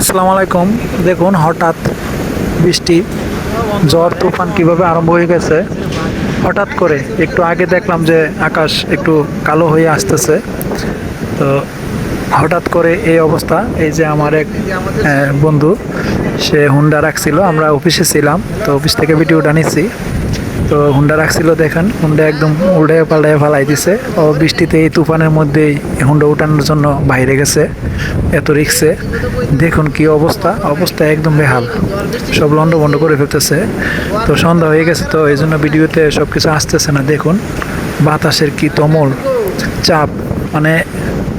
আসসালামু আলাইকুম। দেখুন, হঠাৎ বৃষ্টি ঝড় তুফান কীভাবে আরম্ভ হয়ে গেছে? হঠাৎ করে একটু আগে দেখলাম যে আকাশ একটু কালো হয়ে আসতেছে। তো হঠাৎ করে এই অবস্থা, এই যে আমার এক বন্ধু, সে হুন্ডা রাখছিল, আমরা অফিসে ছিলাম, তো অফিস থেকে ভিডিওটা নিচ্ছি। তো হুন্ডা রাখছিল দেখেন। হুন্ডা একদম উল্টে পাল্টায় ফালাই দিছে। ও বৃষ্টিতে এই তুফানের মধ্যেই হুন্ডা উঠানোর জন্য বাইরে গেছে, এত রিক্সে। দেখুন কি অবস্থা। অবস্থা একদম বেহাল। সব লন্ড বন্ড করে ফেলতেছে। তো সন্ধ্যা হয়ে গেছে তো, এই জন্য ভিডিওতে সব কিছু আসতেছে না। দেখুন, বাতাসের কি তমল, চাপ। মানে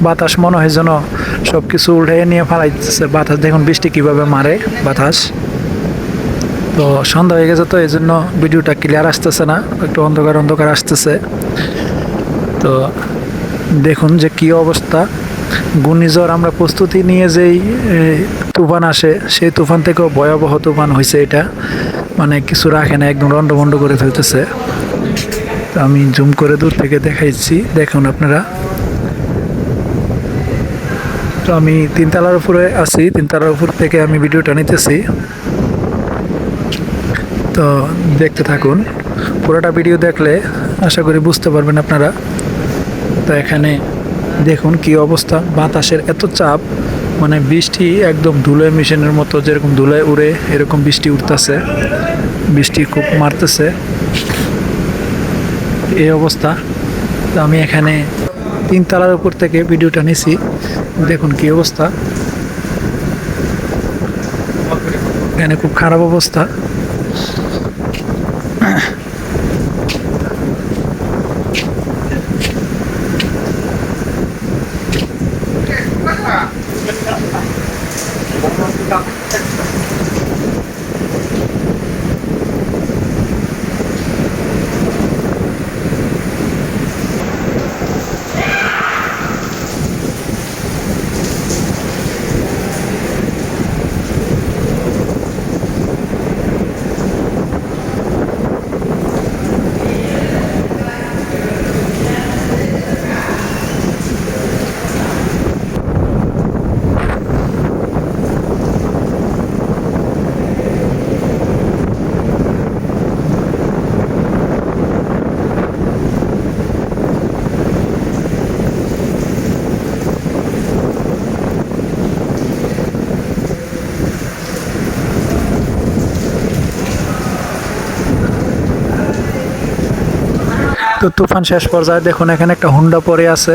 বাতাস মনে হয় যেন সব কিছু উল্টে নিয়ে ফালাই দিতেছে। বাতাস, দেখুন বৃষ্টি কীভাবে মারে বাতাস। তো সন্ধ্যা হয়ে গেছে তো এই জন্য ভিডিওটা ক্লিয়ার আসতেছে না, একটু অন্ধকার অন্ধকার আসতেছে। তো দেখুন যে কি অবস্থা। ঘূর্ণিঝড় আমরা প্রস্তুতি নিয়ে যেই তুফান আসে, সেই তুফান থেকেও ভয়াবহ তুফান হয়েছে এটা। মানে কিছু রাখে না, একদম রন্ডভন্ড করে ফেলতেছে। তো আমি জুম করে দূর থেকে দেখাইছি, দেখুন আপনারা। তো আমি তিনতলার উপরে আছি, তিনতলার উপর থেকে আমি ভিডিওটা নিতেছি। তো দেখতে থাকুন। পুরোটা ভিডিও দেখলে আশা করি বুঝতে পারবেন আপনারা। তো এখানে দেখুন কি অবস্থা। বাতাসের এত চাপ মানে বৃষ্টি একদম ধুলোয় মেশিনের মতো যেরকম ধুলোয় উড়ে, এরকম বৃষ্টি উঠতেছে। বৃষ্টি খুব মারতেছে। এই অবস্থা। তো আমি এখানে তিন তলার উপর থেকে ভিডিওটা নিছি। দেখুন কি অবস্থা। এখানে খুব খারাপ অবস্থা। তো তুফান শেষ পর্যায়ে দেখুন এখানে একটা হুন্ডা পড়ে আছে।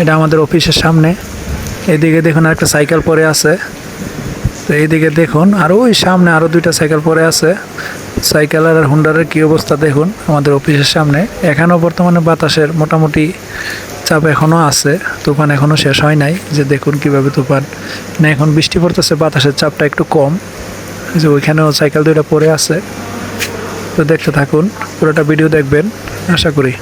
এটা আমাদের অফিসের সামনে। এদিকে দেখুন একটা সাইকেল পড়ে আছে। তো এইদিকে দেখুন আর ওই সামনে আরও দুইটা সাইকেল পড়ে আছে। সাইকেল আর হুন্ডারের কী অবস্থা দেখুন আমাদের অফিসের সামনে। এখানেও বর্তমানে বাতাসের মোটামুটি চাপ এখনও আছে। তুফান এখনও শেষ হয় নাই যে দেখুন কীভাবে তুফান। না, এখন বৃষ্টি পড়তেছে, বাতাসের চাপটা একটু কম। যে ওইখানেও সাইকেল দুইটা পড়ে আছে। তো দেখতে থাকুন পুরোটা ভিডিও দেখবেন আশা করি।